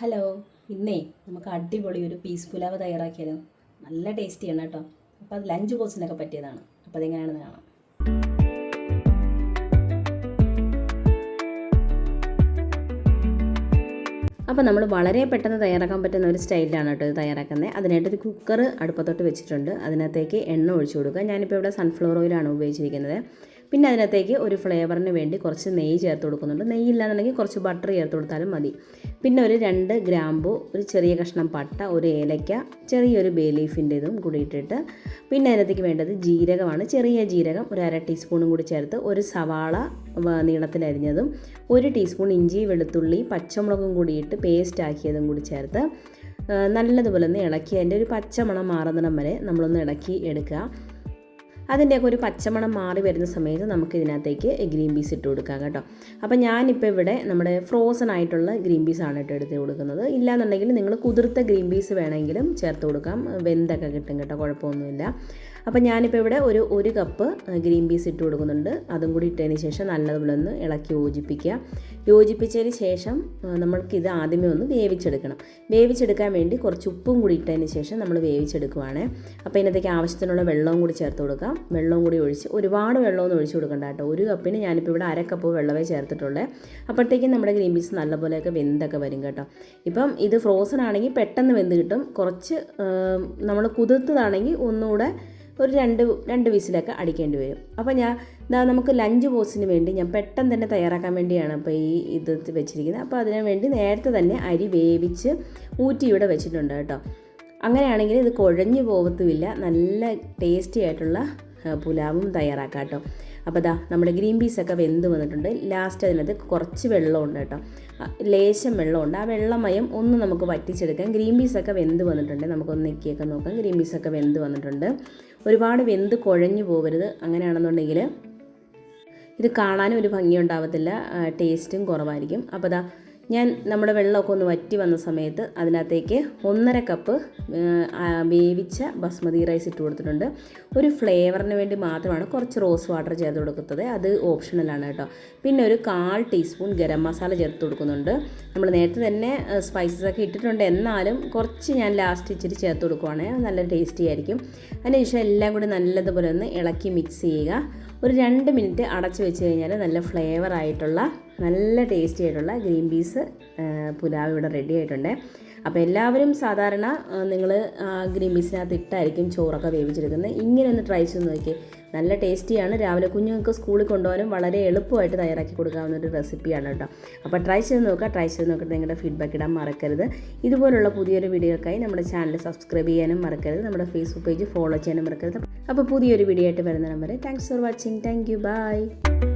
Hello ഇന്നേ നമുക്ക് അടിപൊളി ഒരു പീസ് പുലാവ് തയ്യാറാക്കിയാലോ? നല്ല ടേസ്റ്റിയാണ് കേട്ടോ. അപ്പോൾ അത് ലഞ്ച് ബോക്സിനൊക്കെ പറ്റിയതാണ്. അപ്പോൾ അതെങ്ങനെയാണെന്ന് കാണാം. അപ്പോൾ നമ്മൾ വളരെ പെട്ടെന്ന് തയ്യാറാക്കാൻ പറ്റുന്ന ഒരു സ്റ്റൈലിലാണ് കേട്ടോ ഇത് തയ്യാറാക്കുന്നത് അതിനായിട്ട് ഒരു കുക്കർ അടുപ്പത്തോട്ട് വെച്ചിട്ടുണ്ട്. അതിനകത്തേക്ക് എണ്ണ ഒഴിച്ചു കൊടുക്കുക. ഞാനിപ്പോൾ ഇവിടെ സൺഫ്ലവർ ഓയിലാണ് ഉപയോഗിച്ചിരിക്കുന്നത്. പിന്നെ അതിനകത്തേക്ക് ഒരു ഫ്ലേവറിന് വേണ്ടി കുറച്ച് നെയ്യ് ചേർത്ത് കൊടുക്കുന്നുണ്ട്. നെയ്യ് ഇല്ലാന്നുണ്ടെങ്കിൽ കുറച്ച് ബട്ടർ ചേർത്ത് കൊടുത്താലും മതി. പിന്നെ ഒരു രണ്ട് ഗ്രാമ്പു ഒരു ചെറിയ കഷ്ണം പട്ട ഒരു ഏലയ്ക്ക ചെറിയൊരു ബേ ലീഫിന്റെതും കൂടി ഇട്ടിട്ട് പിന്നെ അതിനകത്തേക്ക് വേണ്ടത് ജീരകമാണ്. ചെറിയ ജീരകം ഒരു അര ടീസ്പൂണും കൂടി ചേർത്ത് ഒരു സവാള നീളത്തിലരിഞ്ഞതും ഒരു ടീസ്പൂൺ ഇഞ്ചി വെളുത്തുള്ളി പച്ചമുളകും കൂടി ഇട്ട് പേസ്റ്റ് ആക്കിയതും കൂടി ചേർത്ത് നല്ലതുപോലെ ഒന്ന് ഇളക്കി അതിന്റെ ഒരു പച്ചമണം മാറുന്നിടം വരെ നമ്മളൊന്ന് ഇളക്കി എടുക്കുക. അതിന്റെയൊക്കെ ഒരു പച്ചമണം മാറി വരുന്ന സമയത്ത് നമുക്ക് ഇതിനകത്തേക്ക് ഗ്രീൻ പീസ് ഇട്ട് കൊടുക്കാം കേട്ടോ. അപ്പോൾ ഞാനിപ്പോൾ ഇവിടെ നമ്മുടെ ഫ്രോസൺ ആയിട്ടുള്ള ഗ്രീൻ പീസ് ആണ് ഇട്ട് എടുത്ത് കൊടുക്കുന്നത്. ഇല്ല എന്നുണ്ടെങ്കിൽ നിങ്ങൾ കുതിർത്ത ഗ്രീൻ പീസ് വേണമെങ്കിലും ചേർത്ത് കൊടുക്കാം. വെന്തൊക്കെ കിട്ടും കേട്ടോ കുഴപ്പമൊന്നുമില്ല. അപ്പോൾ ഞാനിപ്പോൾ ഇവിടെ ഒരു ഒരു കപ്പ് ഗ്രീൻ പീസ് ഇട്ട് കൊടുക്കുന്നുണ്ട്. അതും കൂടി ഇട്ടതിന് ശേഷം നല്ലതുപോലെ ഒന്ന് ഇളക്കി യോജിപ്പിക്കുക. യോജിപ്പിച്ചതിന് ശേഷം നമ്മൾക്ക് നമ്മൾക്കിത് ആദ്യമേ ഒന്ന് വേവിച്ചെടുക്കണം. വേവിച്ചെടുക്കാൻ വേണ്ടി കുറച്ച് ഉപ്പും കൂടി ഇട്ടതിന് ശേഷം നമ്മൾ വേവിച്ചെടുക്കുവാണേ. അപ്പോൾ ഇതിനകത്തേക്ക് ആവശ്യത്തിനുള്ള വെള്ളവും കൂടി ചേർത്ത് കൊടുക്കാം. വെള്ളവും കൂടി ഒഴിച്ച് ഒരുപാട് വെള്ളമൊന്നും ഒഴിച്ച് കൊടുക്കണ്ട കേട്ടോ. ഒരു കപ്പിന് ഞാനിപ്പോൾ ഇവിടെ അര കപ്പ് വെള്ളമേ ചേർത്തിട്ടുള്ളേ. അപ്പോഴത്തേക്കും നമ്മുടെ ഗ്രീൻ പീസ് നല്ലപോലെയൊക്കെ വെന്തൊക്കെ വരും കേട്ടോ. ഇപ്പം ഇത് ഫ്രോസൺ ആണെങ്കിൽ പെട്ടെന്ന് വെന്ത് കിട്ടും. കുറച്ച് നമ്മൾ കുതിർത്തതാണെങ്കിൽ ഒന്നുകൂടെ ഒരു രണ്ട് രണ്ട് വിസിലൊക്കെ അടിക്കേണ്ടി വരും. അപ്പോൾ ഞാൻ ഇതാ നമുക്ക് ലഞ്ച് ബോക്സിന് വേണ്ടി ഞാൻ പെട്ടെന്ന് തന്നെ തയ്യാറാക്കാൻ വേണ്ടിയാണ് അപ്പോൾ ഈ ഇത് വെച്ചിരിക്കുന്നത്. അപ്പോൾ അതിനു വേണ്ടി നേരത്തെ തന്നെ അരി വേവിച്ച് ഊറ്റി ഇവിടെ വെച്ചിട്ടുണ്ട് കേട്ടോ. അങ്ങനെയാണെങ്കിൽ ഇത് കുഴഞ്ഞു പോകത്തുമില്ല നല്ല ടേസ്റ്റി ആയിട്ടുള്ള പുലാവും തയ്യാറാക്കാം കേട്ടോ. അപ്പോൾ ദാ നമ്മുടെ ഗ്രീൻ പീസൊക്കെ വെന്ത് വന്നിട്ടുണ്ട്. ലാസ്റ്റ് അതിനകത്ത് കുറച്ച് വെള്ളമുണ്ട് കേട്ടോ. ലേശം വെള്ളമുണ്ട്. ആ വെള്ളമയം ഒന്ന് നമുക്ക് വറ്റിച്ചെടുക്കാം. ഗ്രീൻ പീസൊക്കെ വെന്ത് വന്നിട്ടുണ്ട്. നമുക്കൊന്ന് നെക്കിയൊക്കെ നോക്കാം. ഗ്രീൻ പീസൊക്കെ വെന്ത് വന്നിട്ടുണ്ട്. ഒരുപാട് വെന്ത് കുഴഞ്ഞു പോകരുത് അങ്ങനെയാണെന്നുണ്ടെങ്കിൽ ഇത് കാണാനും ഒരു ഭംഗി ഉണ്ടാവത്തില്ല ടേസ്റ്റും കുറവായിരിക്കും. അപ്പോൾ ദാ ഞാൻ നമ്മുടെ വെള്ളമൊക്കെ ഒന്ന് വറ്റി വന്ന സമയത്ത് അതിനകത്തേക്ക് ഒന്നര കപ്പ് വേവിച്ച ബസ്മതി റൈസ് ഇട്ട് കൊടുത്തിട്ടുണ്ട്. ഒരു ഫ്ലേവറിന് വേണ്ടി മാത്രമാണ് കുറച്ച് റോസ് വാട്ടർ ചേർത്ത് കൊടുക്കുന്നത്. അത് ഓപ്ഷണലാണ് കേട്ടോ. പിന്നെ ഒരു കാൽ ടീസ്പൂൺ ഗരം മസാല ചേർത്ത് കൊടുക്കുന്നുണ്ട്. നമ്മൾ നേരത്തെ തന്നെ സ്പൈസസ് ഒക്കെ ഇട്ടിട്ടുണ്ട്. എന്നാലും കുറച്ച് ഞാൻ ലാസ്റ്റ് ഇച്ചിരി ചേർത്ത് കൊടുക്കുവാണെങ്കിൽ നല്ല ടേസ്റ്റി ആയിരിക്കും. അതിനുശേഷം എല്ലാം കൂടി നല്ലതുപോലെ ഒന്ന് ഇളക്കി മിക്സ് ചെയ്യുക. ഒരു രണ്ട് മിനിറ്റ് അടച്ചു വെച്ച് കഴിഞ്ഞാൽ നല്ല ഫ്ലേവർ ആയിട്ടുള്ള നല്ല ടേസ്റ്റി ആയിട്ടുള്ള ഗ്രീൻ പീസ് പുലാവ് ഇവിടെ റെഡി ആയിട്ടുണ്ട്. അപ്പോൾ എല്ലാവരും സാധാരണ നിങ്ങൾ ഗ്രീൻ പീസിനകത്ത് ഇട്ടായിരിക്കും ചോറൊക്കെ വേവിച്ചെടുക്കുന്നത്. ഇങ്ങനെ ഒന്ന് ട്രൈ ചെയ്ത് നോക്കി നല്ല ടേസ്റ്റിയാണ്. രാവിലെ കുഞ്ഞുങ്ങൾക്ക് സ്കൂളിൽ കൊണ്ടുപോകാനും വളരെ എളുപ്പമായിട്ട് തയ്യാറാക്കി കൊടുക്കാവുന്ന ഒരു റെസിപ്പിയാണ് കേട്ടോ. അപ്പോൾ ട്രൈ ചെയ്ത് നോക്കുക. ട്രൈ ചെയ്ത് നോക്കിയിട്ട് നിങ്ങളുടെ ഫീഡ്ബാക്ക് ഇടാൻ മറക്കരുത്. ഇതുപോലുള്ള പുതിയൊരു വീഡിയോക്കായി നമ്മുടെ ചാനൽ സബ്സ്ക്രൈബ് ചെയ്യാനും മറക്കരുത്. നമ്മുടെ ഫേസ്ബുക്ക് പേജ് ഫോളോ ചെയ്യാനും മറക്കരുത്. അപ്പോൾ പുതിയൊരു വീഡിയോ ആയിട്ട് വരുന്ന വരെ thanks for watching thank you bye